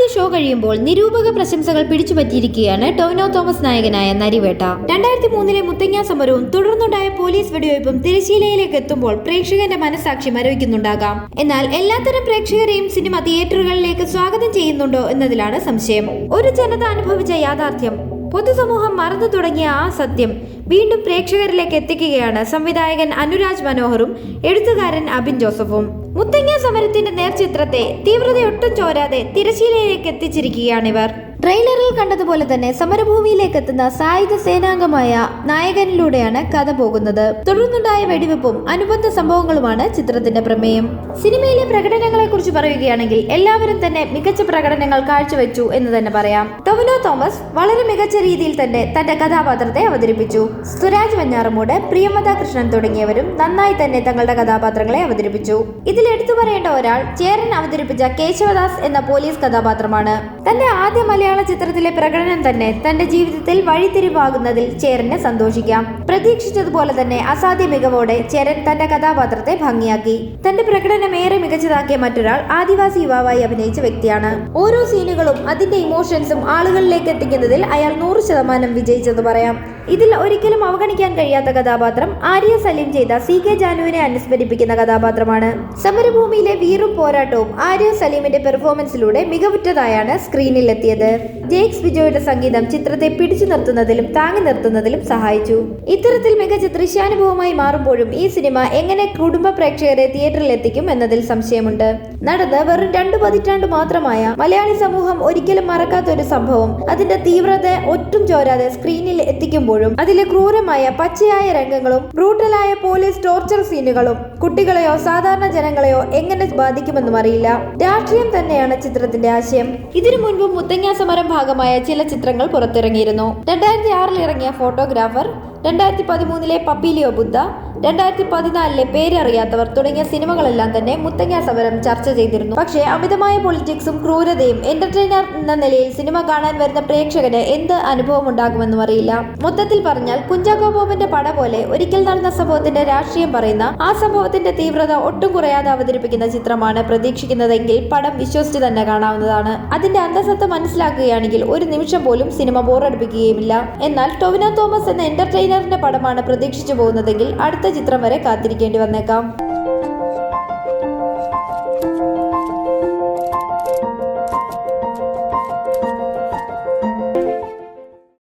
ആദ്യ ഷോ കഴിയുമ്പോൾ നിരൂപക പ്രശംസകൾ പിടിച്ചുപറ്റിയിരിക്കുകയാണ് ടോവിനോ തോമസ് നായകനായ നരിവേട്ട. രണ്ടായിരത്തി മൂന്നിലെ മുത്തങ്ങ സമരവും തുടർന്നുണ്ടായ പോലീസ് വെടിവയ്പും തിരശീലയിലേക്ക് എത്തുമ്പോൾ പ്രേക്ഷകന്റെ മനസാക്ഷി മരവിക്കുന്നുണ്ടാകാം. എന്നാൽ എല്ലാത്തരം പ്രേക്ഷകരെയും സിനിമ തിയേറ്ററുകളിലേക്ക് സ്വാഗതം ചെയ്യുന്നുണ്ടോ എന്നതിലാണ് സംശയം. ഒരു ജനത അനുഭവിച്ച യാഥാർത്ഥ്യം. പൊതുസമൂഹം മറന്നു തുടങ്ങിയ ആ സത്യം വീണ്ടും പ്രേക്ഷകരിലേക്ക് എത്തിക്കുകയാണ് സംവിധായകൻ അനുരാജ് മനോഹറും എഴുത്തുകാരൻ അബിൻ ജോസഫും. മുത്തങ്ങ സമരത്തിന്റെ നേർചിത്രത്തെ തീവ്രതയൊട്ടും ചോരാതെ തിരശീലയിലേക്ക് എത്തിച്ചിരിക്കുകയാണിവർ. ട്രെയിലറിൽ കണ്ടതുപോലെ തന്നെ സമരഭൂമിയിലേക്ക് എത്തുന്ന സായുധ സേനാംഗമായ നായകനിലൂടെയാണ് കഥ പോകുന്നത്. തുടർന്നുണ്ടായ വെടിവെപ്പും അനുബന്ധ സംഭവങ്ങളുമാണ് ചിത്രത്തിന്റെ പ്രമേയം. സിനിമയിലെ പ്രകടനങ്ങളെ കുറിച്ച് പറയുകയാണെങ്കിൽ എല്ലാവരും തന്നെ മികച്ച പ്രകടനങ്ങൾ കാഴ്ചവെച്ചു എന്ന് തന്നെ പറയാം. ടൊവിനോ തോമസ് വളരെ മികച്ച രീതിയിൽ തന്നെ തന്റെ കഥാപാത്രത്തെ അവതരിപ്പിച്ചു. സുരാജ് വഞ്ഞാറമൂട് പ്രിയമത കൃഷ്ണൻ തുടങ്ങിയവരും നന്നായി തന്നെ തങ്ങളുടെ കഥാപാത്രങ്ങളെ അവതരിപ്പിച്ചു. ഇതിൽ എടുത്തു പറയേണ്ട ഒരാൾ ചേരൻ അവതരിപ്പിച്ച കേശവദാസ് എന്ന പോലീസ് കഥാപാത്രമാണ്. തന്റെ ആദ്യ ചിത്രത്തിലെ പ്രകടനം തന്നെ തന്റെ ജീവിതത്തിൽ വഴിത്തിരിവാകുന്നതിൽ ചേരന് സന്തോഷിക്കാം. പ്രതീക്ഷിച്ചതുപോലെ തന്നെ അസാധ്യ മികവോടെ ചേരൻ തന്റെ കഥാപാത്രത്തെ ഭംഗിയാക്കി. തന്റെ പ്രകടനം ഏറെ മികച്ചതാക്കിയ മറ്റൊരാൾ ആദിവാസി യുവാവായി അഭിനയിച്ച വ്യക്തിയാണ്. ഓരോ സീനുകളും അതിന്റെ ഇമോഷൻസും ആളുകളിലേക്ക് എത്തിക്കുന്നതിൽ അയാൾ നൂറ് ശതമാനം വിജയിച്ചെന്ന് പറയാം. ഇതിൽ ഒരിക്കലും അവഗണിക്കാൻ കഴിയാത്ത കഥാപാത്രം ആര്യ സലീം ചെയ്ത സി കെ ജാനുവിനെ അനുസ്മരിപ്പിക്കുന്ന കഥാപാത്രമാണ്. സമരഭൂമിയിലെ വീറും പോരാട്ടവും ആര്യ സലീമിന്റെ പെർഫോമൻസിലൂടെ മികവുറ്റതായാണ് സ്ക്രീനിൽ എത്തിയത് ജേക്സ് വിജോയുടെ സംഗീതം ചിത്രത്തെ പിടിച്ചു നിർത്തുന്നതിലും താങ്ങി നിർത്തുന്നതിലും സഹായിച്ചു. ഇത്തരത്തിൽ മികച്ച ദൃശ്യാനുഭവമായി മാറുമ്പോഴും ഈ സിനിമ എങ്ങനെ കുടുംബ പ്രേക്ഷകരെ തിയേറ്ററിൽ എത്തിക്കും എന്നതിൽ സംശയമുണ്ട്. നടന്ന് വെറും രണ്ടു പതിറ്റാണ്ട് മാത്രമായ മലയാളി സമൂഹം ഒരിക്കലും മറക്കാത്ത ഒരു സംഭവം അതിന്റെ തീവ്രത ഒട്ടും ചോരാതെ സ്ക്രീനിൽ എത്തിക്കുമ്പോഴും അതിലെ ക്രൂരമായ പച്ചയായ രംഗങ്ങളും ബ്രൂട്ടലായ പോലീസ് ടോർച്ചർ സീനുകളും കുട്ടികളെയോ സാധാരണ ജനങ്ങളെയോ എങ്ങനെ ബാധിക്കുമെന്നും അറിയില്ല. രാഷ്ട്രീയം തന്നെയാണ് ചിത്രത്തിന്റെ ആശയം. ഇതിനു മുൻപും മുത്തങ്ങ സമരം ഭാഗമായ ചില ചിത്രങ്ങൾ പുറത്തിറങ്ങിയിരുന്നു. രണ്ടായിരത്തി ആറിൽ ഇറങ്ങിയ ഫോട്ടോഗ്രാഫർ രണ്ടായിരത്തി പതിമൂന്നിലെ പപ്പീലിയോ ബുദ്ധ രണ്ടായിരത്തി പതിനാലിലെ പേരറിയാത്തവർ തുടങ്ങിയ സിനിമകളെല്ലാം തന്നെ മുത്തങ്ങ സമരം ചർച്ച ചെയ്തിരുന്നു. പക്ഷേ അമിതമായ പൊളിറ്റിക്സും ക്രൂരതയും എന്റർടൈനർ എന്ന നിലയിൽ സിനിമ കാണാൻ വരുന്ന പ്രേക്ഷകന് എന്ത് അനുഭവം ഉണ്ടാകുമെന്നും അറിയില്ല മൊത്തത്തിൽ പറഞ്ഞാൽ കുഞ്ചാക്കോ പട പോലെ ഒരിക്കൽ നടന്ന സംഭവത്തിന്റെ രാഷ്ട്രീയം പറയുന്ന ആ സംഭവത്തിന്റെ തീവ്രത ഒട്ടും കുറയാതെ അവതരിപ്പിക്കുന്ന ചിത്രമാണ് പ്രതീക്ഷിക്കുന്നതെങ്കിൽ പടം വിശ്വസിച്ച് തന്നെ കാണാവുന്നതാണ്. അതിന്റെ അന്തസത്ത മനസ്സിലാക്കുകയാണെങ്കിൽ ഒരു നിമിഷം പോലും സിനിമ ബോറടിപ്പിക്കുകയുമില്ല. എന്നാൽ ടൊവിനോ തോമസ് എന്ന എന്റർടൈനറിന്റെ പടമാണ് പ്രതീക്ഷിച്ചു പോകുന്നതെങ്കിൽ അടുത്ത ചിത്രം വരെ കാത്തിരിക്കേണ്ടി വന്നേക്കാം